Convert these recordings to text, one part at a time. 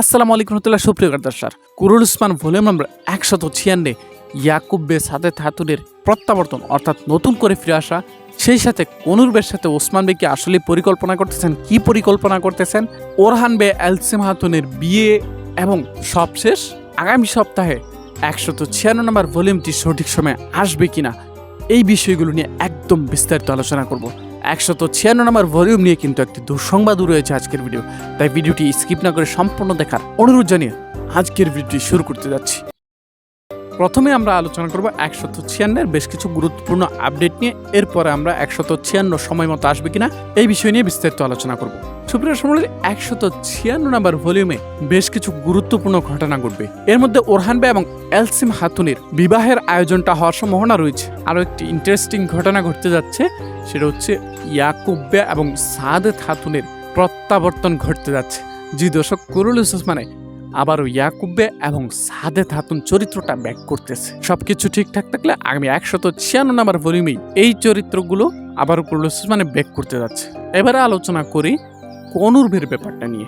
আসসালামু আলাইকুম রহমতুল্লাহ, সুপ্রিয় দর্শক। কুরুল উসমান ভলিউম নম্বর একশত ছিয়ান্নে ইয়াকুব বে সাদে থাতুরের প্রত্যাবর্তন, অর্থাৎ নতুন করে ফিরে আসা, সেই সাথে কনুরবের সাথে ওসমান বে কি আসলে পরিকল্পনা করতেছেন? কি পরিকল্পনা করতেছেন? ওরহান বে এলসিম হাতুনের বিয়ে এবং সবশেষ আগামী সপ্তাহে একশত ছিয়ান্ন নম্বর ভলিউমটি সঠিক সময়ে আসবে কিনা, এই বিষয়গুলো নিয়ে একদম বিস্তারিত আলোচনা করব। একশত ছিয়ান্ন নম্বর ভলিউম নিয়ে কিন্তু একটি দুঃসংবাদও রয়েছে আজকের ভিডিও। তাই ভিডিওটি স্কিপ না করে সম্পূর্ণ দেখার অনুরোধ জানিয়ে আজকের ভিডিওটি শুরু করতে যাচ্ছি। প্রথমে আমরা আলোচনা করব একশত ছিয়ান্নের বেশ কিছু গুরুত্বপূর্ণ আপডেট নিয়ে। এরপরে আমরা একশত ছিয়ান্ন সময় মতো আসবে কিনা এই বিষয় নিয়ে বিস্তারিত আলোচনা করব। সুপ্রিয় সমলের একশত ছিয়ান্ন নম্বর ভলিউমে বেশ কিছু গুরুত্বপূর্ণ ঘটনা ঘটবে। এর মধ্যে ওরহান বে এবং এলসিম হাতুনের বিবাহের আয়োজনটা হওয়ার সম্ভাবনা রয়েছে। আরও একটি ইন্টারেস্টিং ঘটনা ঘটতে যাচ্ছে, সেটা হচ্ছে ইয়াকুব বে এবং সাদেত হাতুনের প্রত্যাবর্তন ঘটতে যাচ্ছে। জি দর্শক, কুরুল মানে আবারও ইয়াকুব্বে এবং সাদেত হাতুন চরিত্রটা ব্যাক করতেছে। সবকিছু ঠিকঠাক থাকলে আগামী একশত ছিয়ান্ন নাম্বার ভলিউমেই এই চরিত্রগুলো আবারও কুরুল মানে ব্যাক করতে যাচ্ছে। এবারে আলোচনা করি কনুর্ভের ব্যাপারটা নিয়ে।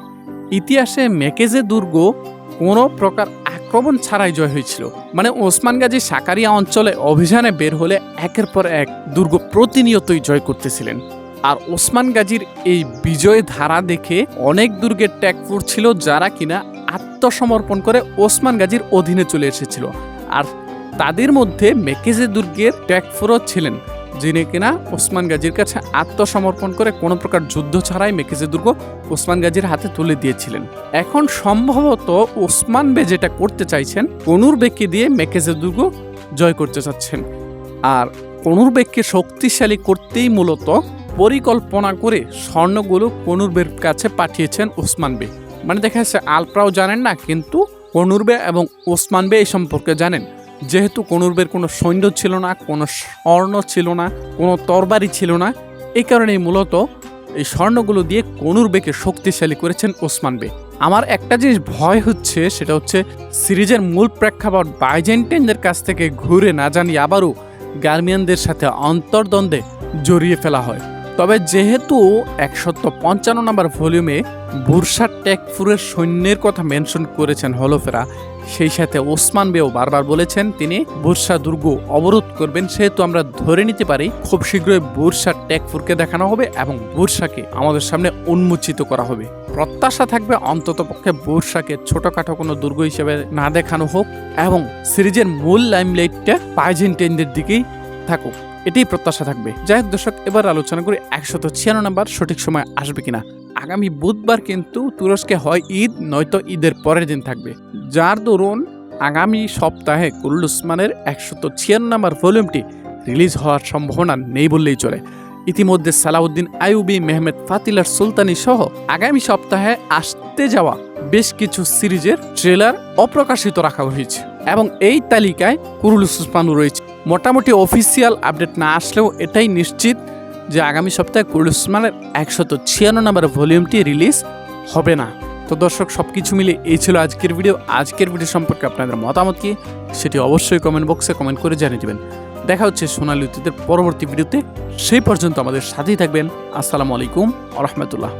ইতিহাসে মেকেজে দুর্গ কোনো প্রকার আক্রমণ ছাড়াই জয় হয়েছিল। মানে ওসমান গাজী সাকারিয়া অঞ্চলে অভিযানে বের হলে একের পর এক দুর্গ প্রতিনিয়তই জয় করতেছিলেন। আর ওসমান গাজীর এই বিজয় ধারা দেখে অনেক দুর্গের ট্যাগ ছিল যারা কিনা আত্মসমর্পণ করে ওসমান গাজীর অধীনে চলে এসেছিল। আর তাদের মধ্যে মেকেজে দুর্গের ট্যাগফুরও ছিলেন। যিনি কিনা ওসমান গাজীর কাছে আত্মসমর্পণ করে কোনো প্রকার যুদ্ধ ছাড়াই মেকেজে দুর্গ ওসমান গাজীর হাতে তুলে দিয়েছিলেন। এখন সম্ভবত ওসমান বে যেটা করতে চাইছেন কনুর বেগকে দিয়ে মেকেজে দুর্গ জয় করতে চাচ্ছেন। আর কনুর বেগকে শক্তিশালী করতেই মূলত পরিকল্পনা করে স্বর্ণগুলো কনুরবের কাছে পাঠিয়েছেন ওসমান বে। মানে দেখা যাচ্ছে আলপ্রাও জানেন না, কিন্তু কনুরবে এবং ওসমান বে এই সম্পর্কে জানেন। যেহেতু কনুরবের কোনো সৈন্য ছিল না, কোনো স্বর্ণ ছিল না, কোনো তরবারি ছিল না, এই কারণেই মূলত এই স্বর্ণগুলো দিয়ে কনুরবেকে শক্তিশালী করেছেন ওসমান বে। আমার একটা জিনিস ভয় হচ্ছে, সেটা হচ্ছে সিরিজের মূল প্রেক্ষাপট বাইজেন্টাইনদের কাছ থেকে ঘুরে না জানি আবারও গার্মিয়ানদের সাথে অন্তর্দ্বন্দ্বে জড়িয়ে ফেলা হয়। তবে যেহেতু একশত পঞ্চান্ন নম্বর ভলিউমে বুরসা টেকফুরের সৈন্যের কথা মেনশন করেছেন হলফেরা, সেই সাথে ওসমান বেও বারবার বলেছেন তিনি, বুরসা দুর্গ অবরোধ করবেন সেহেতু আমরা ধরে নিতে পারি খুব শীঘ্রই বুরসা টেকফুরকে দেখানো হবে এবং বুরসাকে আমাদের সামনে উন্মোচিত করা হবে। প্রত্যাশা থাকবে অন্তত পক্ষে বুরসাকে ছোটখাটো কোনো দুর্গ হিসেবে না দেখানো হোক এবং সিরিজের মূল লাইমলাইটটা পাইজেন্টেনদের দিকেই থাকুক, এটাই প্রত্যাশা থাকবে। যাই হোক দর্শক, এবার আলোচনা করি একশত ছিয়ান্ন নাম্বার সঠিক সময় আসবে কিনা। আগামী বুধবার কিন্তু তুরস্কে হয় ঈদ, নয়তো ঈদের পরের দিন থাকবে। যার দরুন আগামী সপ্তাহে কুরুল উসমানের একশত ছিয়ান্ন নাম্বার ভলিউমটি রিলিজ হওয়ার সম্ভাবনা নেই বললেই চলে। ইতিমধ্যে সালাউদ্দিন আইউবি মেহমেদ ফাতিলার সুলতানি সহ আগামী সপ্তাহে আসতে যাওয়া বেশ কিছু সিরিজের ট্রেলার অপ্রকাশিত রাখা হয়েছে এবং এই তালিকায় কুরুল উসমানও রয়েছে। মোটামুটি অফিসিয়াল আপডেট না আসলেও এটাই নিশ্চিত যে আগামী সপ্তাহে কুরুল উসমানের একশত ছিয়ান্ন নম্বর ভলিউমটি রিলিজ হবে না। তো দর্শক সব কিছু মিলে এই ছিল আজকের ভিডিও আজকের ভিডিও সম্পর্কে আপনাদের মতামত কি সেটি অবশ্যই কমেন্ট বক্সে কমেন্ট করে জানিয়ে দেবেন। দেখা হচ্ছে সোনালী অতীতের পরবর্তী ভিডিওতে সেই পর্যন্ত আমাদের সাথেই থাকবেন। আসসালামু আলাইকুম আ রহমতুল্লাহ।